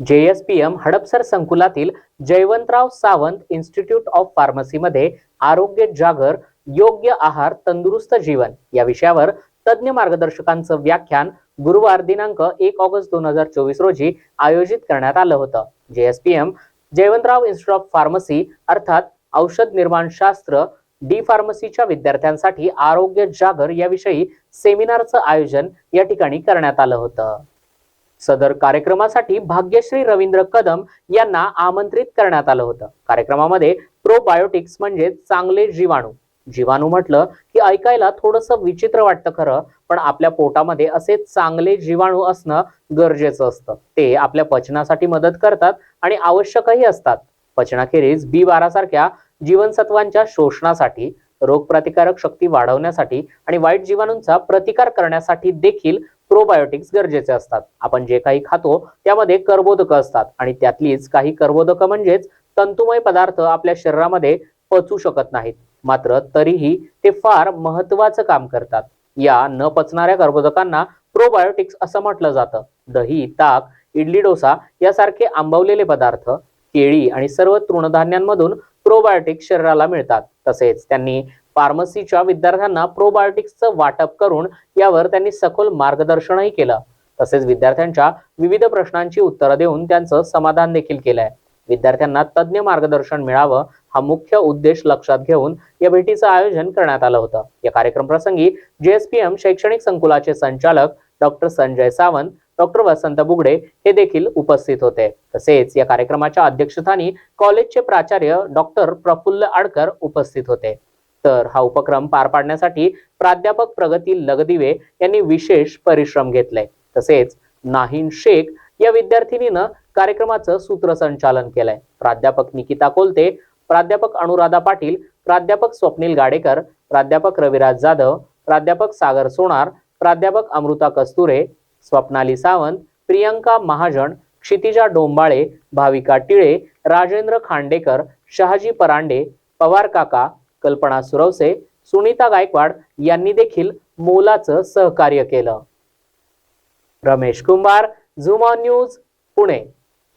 J S P M Hadapsar संकुलातील Jayawantrao Sawant institute of फार्मसीमध्ये आरोग्य जागर योग्य आहार तंदुरुस्त जीवन या विषयावर तज्ज्ञ मार्गदर्शकांचं व्याख्यान गुरुवार दिनांक एक ऑगस्ट दोन हजार चोवीस रोजी आयोजित करण्यात आलं होतं. J S P M Jayawantrao institute of pharmacy अर्थात औषध निर्माण शास्त्र डी फार्मसीच्या विद्यार्थ्यांसाठी आरोग्य जागर याविषयी सेमिनारचं आयोजन या ठिकाणी करण्यात आलं होतं. सदर कार्यक्रमासाठी भाग्यश्री रवींद्र कदम यांना आमंत्रित करण्यात आलं होतं. कार्यक्रमामध्ये प्रोबायोटिक्स म्हणजे चांगले जीवाणू. जीवाणू म्हटलं की ऐकायला थोडस विचित्र वाटतं खरं पण आपल्या पोटामध्ये असे चांगले जीवाणू असणं गरजेचं असतं. ते आपल्या पचनासाठी मदत करतात आणि आवश्यकही असतात. पचनाखेरीज बी बारा सारख्या जीवनसत्वांच्या शोषणासाठी रोगप्रतिकारक शक्ती वाढवण्यासाठी आणि वाईट जीवाणूंचा प्रतिकार करण्यासाठी देखील प्रोबायोटिक्स गरजेचे असतात. आपण जे काही खातो त्यामध्ये कर्बोदक असतात. आणि त्यातलीच काही कर्बोदक म्हणजेच तंतुमय पदार्थ आपल्या शरीरामध्ये पचू शकत नाहीत. मात्र तरीही ते फार महत्वाचं काम करतात. या न पचणाऱ्या कर्बोदकांना प्रोबायोटिक्स असं म्हटलं जातं. दही ताक इडली डोसा यासारखे आंबवलेले पदार्थ केळी आणि सर्व तृणधान्यांमधून प्रोबायोटिक्स शरीराला मिळतात. तसेच त्यांनी फार्मसीच्या विद्यार्थ्यांना प्रोबायोटिक्सचं वाटप करून यावर त्यांनी सखोल मार्गदर्शनही केलं. तसेच विद्यार्थ्यांच्या विविध प्रश्नांची उत्तरं देऊन त्यांचं समाधान देखील केलंय. विद्यार्थ्यांना तज्ज्ञ मार्गदर्शन मिळावं हा मुख्य उद्देश लक्षात घेऊन या भेटीचं आयोजन करण्यात आलं होतं. या कार्यक्रम प्रसंगी जेएसपीएम शैक्षणिक संकुलाचे संचालक डॉक्टर संजय सावंत डॉक्टर वसंत बुगडे हे देखील उपस्थित होते. तसेच या कार्यक्रमाच्या अध्यक्षस्थानी कॉलेजचे प्राचार्य डॉक्टर प्रफुल्ल आडकर उपस्थित होते. तर हा उपक्रम पार पाडण्यासाठी प्राध्यापक प्रगती लगदिवे यांनी विशेष परिश्रम घेतले. तसेच नाहीन शेख या विद्यार्थिनीनं कार्यक्रमाचं सूत्रसंचालन केलंय. प्राध्यापक निकिता कोलते प्राध्यापक अनुराधा पाटील प्राध्यापक स्वप्नील गाडेकर प्राध्यापक रविराज जाधव प्राध्यापक सागर सोनार प्राध्यापक अमृता कस्तुरे स्वप्नाली सावंत प्रियंका महाजन क्षितिजा डोंबाळे भाविका टिळे राजेंद्र खांडेकर शहाजी परांडे पवार काका कल्पना सुरवसे सुनीता गायकवाड यांनी देखील मोलाचं सहकार्य केलं. रमेश कुंभार झुमा न्यूज पुणे.